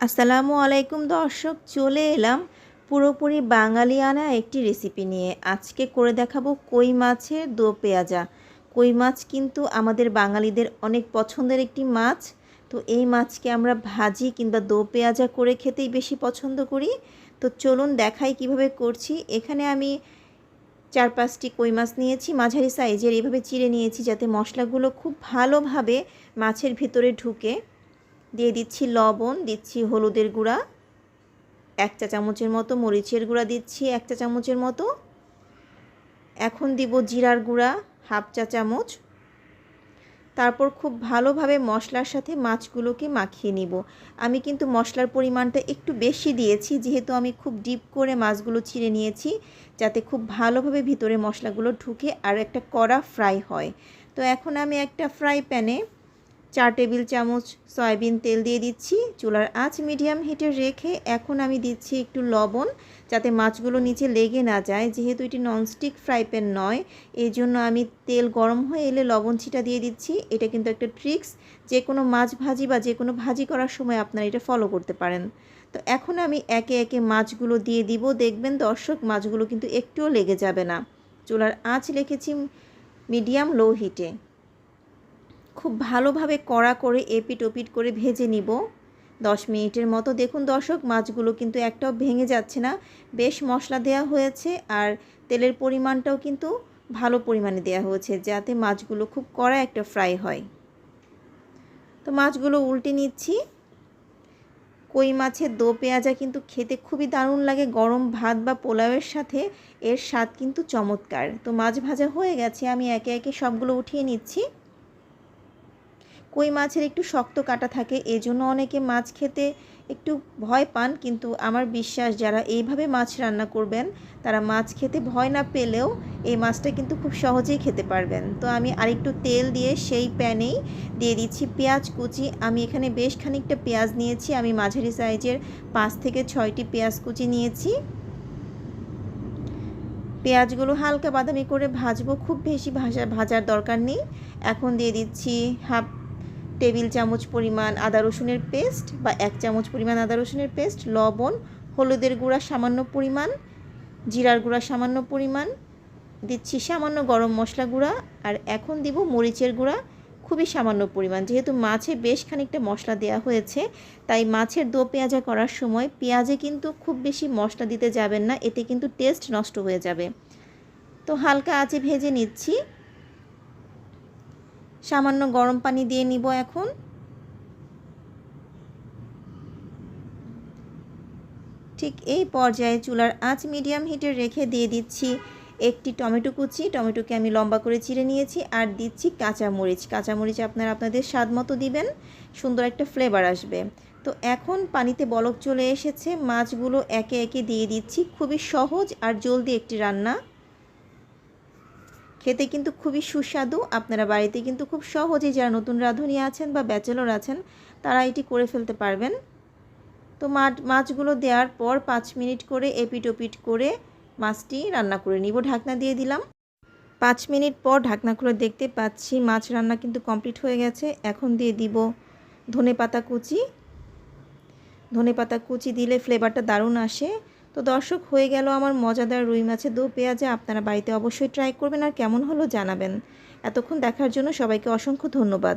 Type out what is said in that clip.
আসসালামু আলাইকুম দর্শক, চলে এলাম পুরোপুরি বাঙালিয়ানা একটি রেসিপি নিয়ে। আজকে করে দেখাবো কই মাছের দো পেঁয়াজা। কই মাছ কিন্তু আমাদের বাঙালিদের অনেক পছন্দের একটি মাছ। তো এই মাছকে আমরা ভাজি কিংবা দো পেঁয়াজা করে খেতেই বেশি পছন্দ করি। তো চলুন দেখাই কীভাবে করছি। এখানে আমি চার পাঁচটি কই মাছ নিয়েছি, মাঝারি সাইজের। এইভাবে চিড়ে নিয়েছি যাতে মশলাগুলো খুব ভালোভাবে মাছের ভিতরে ঢুকে। দিয়ে দিচ্ছি লবণ, দিচ্ছি হলুদের গুঁড়া, এক চা চামচের মতো মরিচের গুঁড়া দিচ্ছি, এক চা চামচের মতো। এখন দিব জিরার গুঁড়া, হাফ চা চামচ। তারপর খুব ভালোভাবে মশলার সাথে মাছগুলোকে মাখিয়ে নিব। আমি কিন্তু মশলার পরিমাণটা একটু বেশি দিয়েছি, যেহেতু আমি খুব ডিপ করে মাছগুলো ছিঁড়ে নিয়েছি, যাতে খুব ভালোভাবে ভিতরে মশলাগুলো ঢুকে আর একটা কড়া ফ্রাই হয়। তো এখন আমি একটা ফ্রাই প্যানে চার টেবিল চামচ সয়াবিন তেল দিয়ে দিচ্ছি। চুলার আঁচ মিডিয়াম হিটে রেখে এখন আমি দিচ্ছি একটু লবণ যাতে মাছগুলো নিচে লেগে না যায়। যেহেতু এটি ননস্টিক ফ্রাই প্যান নয় এই জন্য আমি তেল গরম হয়ে এলে লবণ ছিটা দিয়ে দিচ্ছি। এটা কিন্তু একটা ট্রিক্স, যে কোনো মাছ ভাজি বা যে কোনো ভাজি করার সময় আপনারা এটা ফলো করতে পারেন। তো এখন আমি একে একে মাছগুলো দিয়ে দিব। দেখবেন দর্শক, মাছগুলো কিন্তু একটুও লেগে যাবে না। চুলার আঁচ রেখেছি মিডিয়াম লো হিটে। খুব ভালোভাবে কড়া করে এপিট ওপিট করে ভেজে নিব। দশ মিনিটের মতো দেখুন দর্শক, মাছগুলো কিন্তু একটাও ভেঙে যাচ্ছে না। বেশ মশলা দেওয়া হয়েছে আর তেলের পরিমাণটাও কিন্তু ভালো পরিমাণে দেওয়া হয়েছে যাতে মাছগুলো খুব কড়া একটা ফ্রাই হয়। তো মাছগুলো উল্টে নিচ্ছি। কই মাছের দো পেঁয়াজা কিন্তু খেতে খুবই দারুণ লাগে, গরম ভাত বা পোলাওয়ের সাথে। এর স্বাদ কিন্তু চমৎকার। তো মাছ ভাজা হয়ে গেছে, আমি একে একে সবগুলো উঠিয়ে নিচ্ছি। কই মাছের একটু শক্ত কাটা থাকে, এজন্য অনেকে মাছ খেতে একটু ভয় পান, কিন্তু আমার বিশ্বাস যারা এইভাবে মাছ রান্না করবেন, তারা মাছ খেতে ভয় না পেলেও এই মাছটা কিন্তু খুব সহজেই খেতে পারবেন। তো আমি আরেকটু তেল দিয়ে সেই প্যানেই দিয়ে দিচ্ছি পেঁয়াজ কুচি। আমি এখানে বেশ খানিকটা পেঁয়াজ নিয়েছি, আমি মাঝারি সাইজের পাঁচ থেকে ছয়টি পেঁয়াজ কুচি নিয়েছি। পেঁয়াজগুলো হালকা বাদামি করে ভাজবো, খুব বেশি ভাজা, ভাজার দরকার নেই। এখন দিয়ে দিচ্ছি হাফ টেবিল চামচ পরিমাণ আদা রসুনের পেস্ট বা এক চামচ পরিমাণ আদা রসুনের পেস্ট, লবণ, হলুদের গুঁড়া সামান্য পরিমাণ, জিরার গুঁড়া সামান্য পরিমাণ, দিচ্ছি সামান্য গরম মশলা গুঁড়া আর এখন দিব মরিচের গুঁড়া, খুবই সামান্য পরিমাণ। যেহেতু মাছে বেশ খানিকটা মশলা দেওয়া হয়েছে, তাই মাছের দো পেঁয়াজা করার সময় পেঁয়াজে কিন্তু খুব বেশি মশলা দিতে যাবেন না, এতে কিন্তু টেস্ট নষ্ট হয়ে যাবে। তো হালকা আঁচে ভেজে নিচ্ছি। সামান্য গরম পানি দিয়ে নিব এখন। ঠিক এই পর্যায়ে চুলার আঁচ মিডিয়াম হিটে রেখে দিয়ে দিচ্ছি একটি টমেটো কুচি। টমেটোকে আমি লম্বা করে চিড়ে নিয়েছি আর দিচ্ছি কাঁচামরিচ কাঁচামরিচ আপনারা আপনাদের স্বাদ মতো দিবেন, সুন্দর একটা ফ্লেভার আসবে। তো এখন পানিতে বলক চলে এসেছে। মাছগুলো একে একে দিয়ে দিচ্ছি। খুবই সহজ আর জলদি একটি রান্না। খেতে কিন্তু খুবই সুস্বাদু। আপনারা বাড়িতে কিন্তু খুব সহজেই যারা নতুন রাঁধুনি আছেন বা ব্যাচেলর আছেন, তারা এটি করে ফেলতে পারবেন। তো মাছ মাছগুলো দেওয়ার পর পাঁচ মিনিট করে এপিট ওপিট করে মাছটি রান্না করে নিব। ঢাকনা দিয়ে দিলাম। পাঁচ মিনিট পর ঢাকনা খুলে দেখতে পাচ্ছি মাছ রান্না কিন্তু কমপ্লিট হয়ে গেছে। এখন দিয়ে দিব ধনে পাতা কুচি। ধনে পাতা কুচি দিলে ফ্লেভারটা দারুণ আসে। তো দর্শক, হয়ে গেল আমার মজাদার রুই মাছের দু পেঁয়াজে। আপনারা বাড়িতে অবশ্যই ট্রাই করবেন আর কেমন হলো জানাবেন। এতক্ষণ দেখার জন্য সবাইকে অসংখ্য ধন্যবাদ।